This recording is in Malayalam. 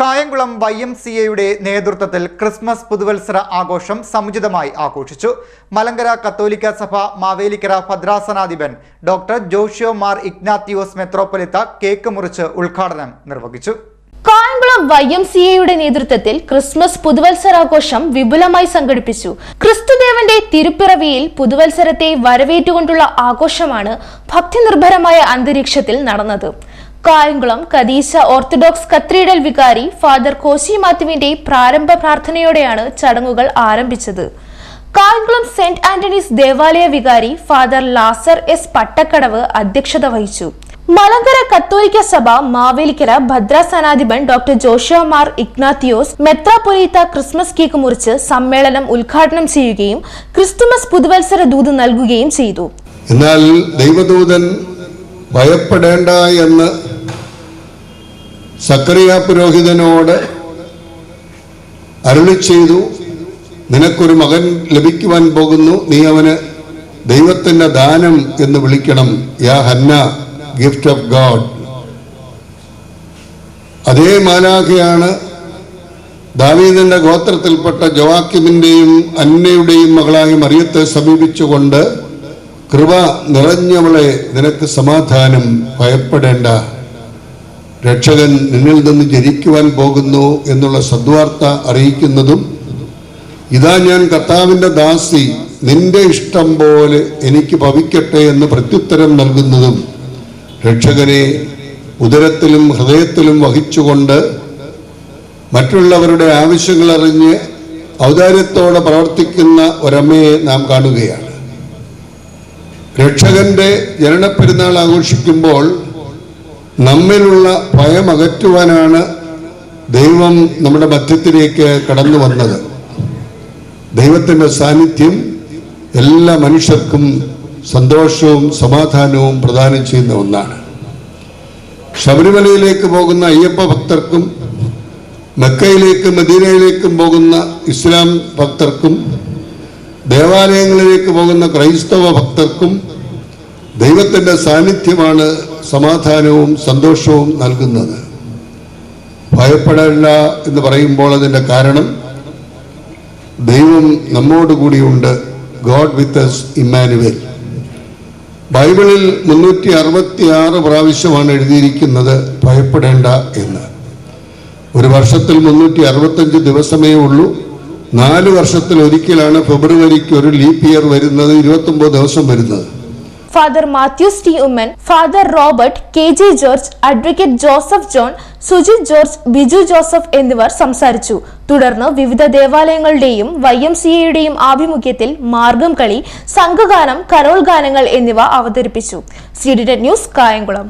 കായംകുളം വൈ എം സി എയുടെ നേതൃത്വത്തിൽ ക്രിസ്മസ് പുതുവത്സര ആഘോഷം സമുചിതമായി ആഘോഷിച്ചു. മലങ്കര കത്തോലിക്ക സഭ മാവേലിക്കര ഭദ്രാസനാധിപൻ ഡോക്ടർ ജോഷിയോ മാർ ഇഗ്നാത്തിയോസ് മെത്രോപ്പൊലിത്ത കേക്ക് മുറിച്ച് ഉദ്ഘാടനം നിർവഹിച്ചു. കായംകുളം വൈ എം സി എയുടെ നേതൃത്വത്തിൽ ക്രിസ്മസ് പുതുവത്സരാഘോഷം വിപുലമായി സംഘടിപ്പിച്ചു. ക്രിസ്തുദേവന്റെ തിരുപ്പിറവിയിൽ പുതുവത്സരത്തെ വരവേറ്റുകൊണ്ടുള്ള ആഘോഷമാണ് ഭക്തിനിർഭരമായ അന്തരീക്ഷത്തിൽ നടന്നത്. കായംകുളം കദീശ ഓർത്തഡോക്സ് കത്രീഡൽ വികാരി ഫാദർ കോശി മാത്യുവിന്റെ പ്രാരംഭ പ്രാർത്ഥനയോടെയാണ് ചടങ്ങുകൾ ആരംഭിച്ചത്. കായംകുളം സെന്റ് ആന്റണീസ് ദേവാലയ വികാരി ഫാദർ ലാസർ എസ് പട്ടക്കടവ് അധ്യക്ഷത വഹിച്ചു. മലങ്കര കത്തോലിക്ക സഭ മാവേലിക്കര ഭദ്രാസനാധിപൻ ഡോക്ടർ ജോഷുവ മാർ ഇഗ്നാത്തിയോസ് മെത്രാപൊലീത്ത ക്രിസ്മസ് കേക്ക് മുറിച്ച് സമ്മേളനം ഉദ്ഘാടനം ചെയ്യുകയും ക്രിസ്തുമസ് പുതുവത്സര ദൂത് നൽകുകയും ചെയ്തു. എന്നാൽ ദൈവദൂതൻ ഭയപ്പെടേണ്ട എന്ന് സക്കറിയ പുരോഹിതനോട് അരുളി ചെയ്തു നിനക്കൊരു മകൻ ലഭിക്കുവാൻ പോകുന്നു. നീ അവന് ദൈവത്തിന്റെ ദാനം എന്ന് വിളിക്കണം. Yohanna gift of God. അതേ മാലാഖയാണ് ദാവീദിന്റെ ഗോത്രത്തിൽപ്പെട്ട ജോവാക്കിമിന്റെയും അന്നയുടെയും മകളായ മറിയത്തെ സമീപിച്ചുകൊണ്ട് കൃപ നിറഞ്ഞവളെ നിനക്ക് സമാധാനം ഭയപ്പെടേണ്ട. രക്ഷകൻ നിന്നിൽ നിന്ന് ജനിക്കുവാൻ പോകുന്നു എന്നുള്ള സദ്വാർത്ത അറിയിക്കുന്നതും ഇതാ ഞാൻ കർത്താവിന്റെ ദാസി നിന്റെ ഇഷ്ടം പോലെ എനിക്ക് ഭവിക്കട്ടെ എന്ന് പ്രത്യുത്തരം നൽകുന്നതും രക്ഷകനെ ഉദരത്തിലും ഹൃദയത്തിലും വഹിച്ചുകൊണ്ട് മറ്റുള്ളവരുടെ ആവശ്യങ്ങൾ അറിഞ്ഞ് ഔദാര്യത്തോടെ പ്രവർത്തിക്കുന്ന ഒരമ്മയെ നാം കാണുകയാണ്. രക്ഷകന്റെ ജനനപ്പെരുന്നാൾ ആഘോഷിക്കുമ്പോൾ നമ്മിലുള്ള ഭയമകറ്റുവാനാണ് ദൈവം നമ്മുടെ മധ്യത്തിലേക്ക് കടന്നു വന്നത്. ദൈവത്തിന്റെ സാന്നിധ്യം എല്ലാ മനുഷ്യർക്കും സന്തോഷവും സമാധാനവും പ്രദാനം ചെയ്യുന്ന ഒന്നാണ്. ശബരിമലയിലേക്ക് പോകുന്ന അയ്യപ്പ ഭക്തർക്കും മെക്കയിലേക്കും മദീനയിലേക്കും പോകുന്ന ഇസ്ലാം ഭക്തർക്കും ദേവാലയങ്ങളിലേക്ക് പോകുന്ന ക്രൈസ്തവ ഭക്തർക്കും ദൈവത്തിന്റെ സാന്നിധ്യമാണ് സമാധാനവും സന്തോഷവും നൽകുന്നത്. ഭയപ്പെടേണ്ട എന്ന് പറയുമ്പോൾ അതിന്റെ കാരണം ദൈവം നമ്മോടുകൂടിയുണ്ട്. God with us Immanuel. ബൈബിളിൽ മുന്നൂറ്റി അറുപത്തി ആറ് പ്രാവശ്യമാണ് എഴുതിയിരിക്കുന്നത് ഭയപ്പെടേണ്ട എന്ന്. ഒരു വർഷത്തിൽ മുന്നൂറ്റി അറുപത്തഞ്ച് ദിവസമേ ഉള്ളൂ. നാല് വർഷത്തിൽ ഒരിക്കലാണ് ഫെബ്രുവരിക്ക് ഒരു ലീപ് ഇയർ വരുന്നത് ഇരുപത്തൊമ്പത് ദിവസം വരുന്നത്. Father Mathews T Oommen father Robert K J George advocate Joseph John Sujith George Biju Joseph എന്നിവർ സംസാരിച്ചു. തുടർന്ന് വിവിധ ദേവാലയങ്ങളുടെയും വൈ എം സി എയുടെയും ആഭിമുഖ്യത്തിൽ മാർഗം കളി സംഘഗാനം കരോൾ ഗാനങ്ങൾ എന്നിവ അവതരിപ്പിച്ചു. C news Kayamkulam.